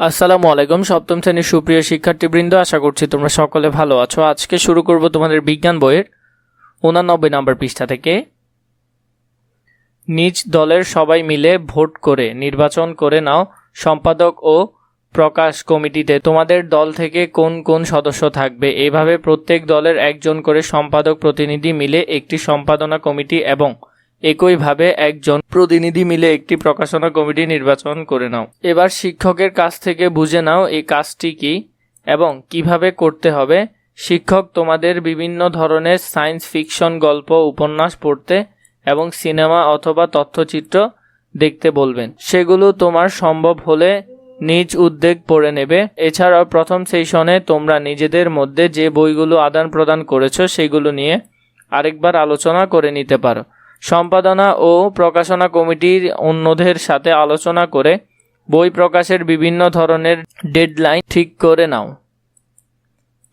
আসসালামু আলাইকুম। সপ্তম শ্রেণির সুপ্রিয় শিক্ষার্থীবৃন্দ, আশা করছি তোমরা সকলে ভালো আছো। আজকে শুরু করব তোমাদের বিজ্ঞান বইয়ের উনানব্বই নম্বর পৃষ্ঠা থেকে। নিজ দলের সবাই মিলে ভোট করে, নির্বাচন করে নাও। সম্পাদক ও প্রকাশ কমিটিতে তোমাদের দল থেকে কোন কোন সদস্য থাকবে? এভাবে প্রত্যেক দলের একজন করে সম্পাদক প্রতিনিধি মিলে একটি সম্পাদনা কমিটি এবং একইভাবে একজন প্রতিনিধি মিলে একটি প্রকাশনা কমিটি নির্বাচন করে নাও। এবার শিক্ষকের কাছ থেকে বুঝে নাও এই কাজটি কি এবং কীভাবে করতে হবে। শিক্ষক তোমাদের বিভিন্ন ধরনের সায়েন্স ফিকশন গল্প, উপন্যাস পড়তে এবং সিনেমা অথবা তথ্যচিত্র দেখতে বলবেন। সেগুলো তোমার সম্ভব হলে নিজ উদ্যোগ পড়ে নেবে। এছাড়াও প্রথম সেশনে তোমরা নিজেদের মধ্যে যে বইগুলো আদান প্রদান করেছ, সেগুলো নিয়ে আরেকবার আলোচনা করে নিতে পারো। সম্পাদনা ও প্রকাশনা কমিটির অন্যদের সাথে আলোচনা করে বই প্রকাশের বিভিন্ন ধরনের ডেডলাইন ঠিক করে নাও।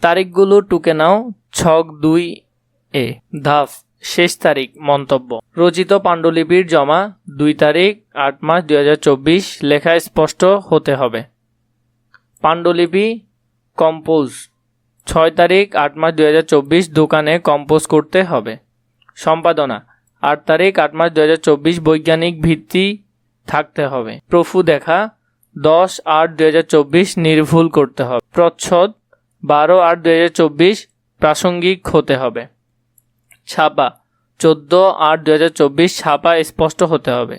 তারিখগুলো টুকে নাও, ছক দুই এ। ধাপ, শেষ তারিখ, মন্তব্য। রচিত পাণ্ডুলিপির জমা, দুই তারিখ, আট মাস দুই হাজার চব্বিশ লেখা স্পষ্ট হতে হবে। পাণ্ডুলিপি, কম্পোজ। ছয় তারিখ, আট মাস দুই হাজার চব্বিশ, দোকানে কম্পোজ করতে হবে। সম্পাদনা আট তারিখ, আট মাস দু বৈজ্ঞানিক ভিত্তি থাকতে হবে। প্রফু দেখা, দশ আট দু নির্ভুল করতে হবে। প্রচ্ছদ, বারো আট দু প্রাসঙ্গিক হতে হবে। ছাপা, চোদ্দ আট দু ছাপা স্পষ্ট হতে হবে।